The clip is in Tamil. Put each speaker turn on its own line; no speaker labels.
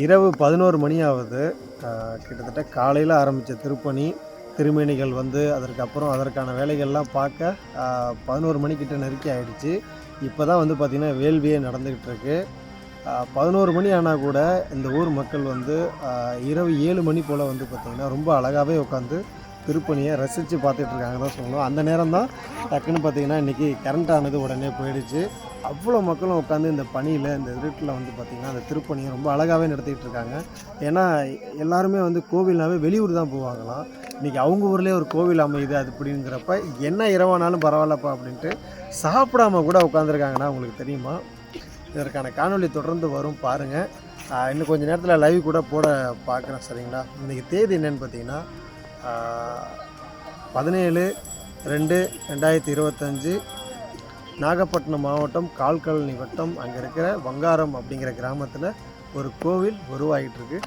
இரவு பதினோரு மணி ஆகுது கிட்டத்தட்ட காலையில் ஆரம்பித்த திருப்பணி திருமேனிகள் வந்து அதற்கப்புறம் அதற்கான வேலைகள்லாம் பார்க்க பதினோரு மணிக்கிட்ட நெருக்கி ஆகிடுச்சு இப்போ தான் வந்து பார்த்திங்கன்னா வேள்வியே நடந்துக்கிட்டு இருக்கு பதினோரு மணி ஆனால் கூட இந்த ஊர் மக்கள் வந்து இரவு ஏழு மணி போல் வந்து பார்த்திங்கன்னா ரொம்ப அழகாகவே உட்காந்து திருப்பணியை ரசித்து பார்த்துட்ருக்காங்க தான் சொல்லணும். அந்த நேரம் தான் டக்குன்னு பார்த்தீங்கன்னா இன்றைக்கி கரண்ட் ஆனது உடனே போயிடுச்சு. அவ்வளோ மக்களும் உட்காந்து இந்த பணியில் இந்த இருட்டில் வந்து பார்த்திங்கன்னா அந்த திருப்பணியை ரொம்ப அழகாகவே நடத்திட்டு இருக்காங்க. ஏன்னா எல்லாருமே வந்து கோவில்னாவே வெளியூர் தான் போவாங்களாம். இன்றைக்கி அவங்க ஊர்லேயே ஒரு கோவில் அமையுது அது அப்படிங்கிறப்ப என்ன இரவானாலும் பரவாயில்லப்பா அப்படின்ட்டு சாப்பிடாம கூட உட்காந்துருக்காங்கன்னா உங்களுக்கு தெரியுமா? இதற்கான காணொளி தொடர்ந்து வரும் பாருங்கள் இன்னும் கொஞ்சம் நேரத்தில் லைவ் கூட போட பார்க்குறேன் சரிங்களா? இன்றைக்கி தேதி என்னென்னு பார்த்தீங்கன்னா பதினேழு ரெண்டு ரெண்டாயிரத்தி இருபத்தஞ்சு நாகப்பட்டினம் மாவட்டம் கால்கழனி வட்டம் அங்கே இருக்கிற வங்காரம் அப்படிங்கிற கிராமத்தில் ஒரு கோவில் உருவாகிட்டு இருக்கு.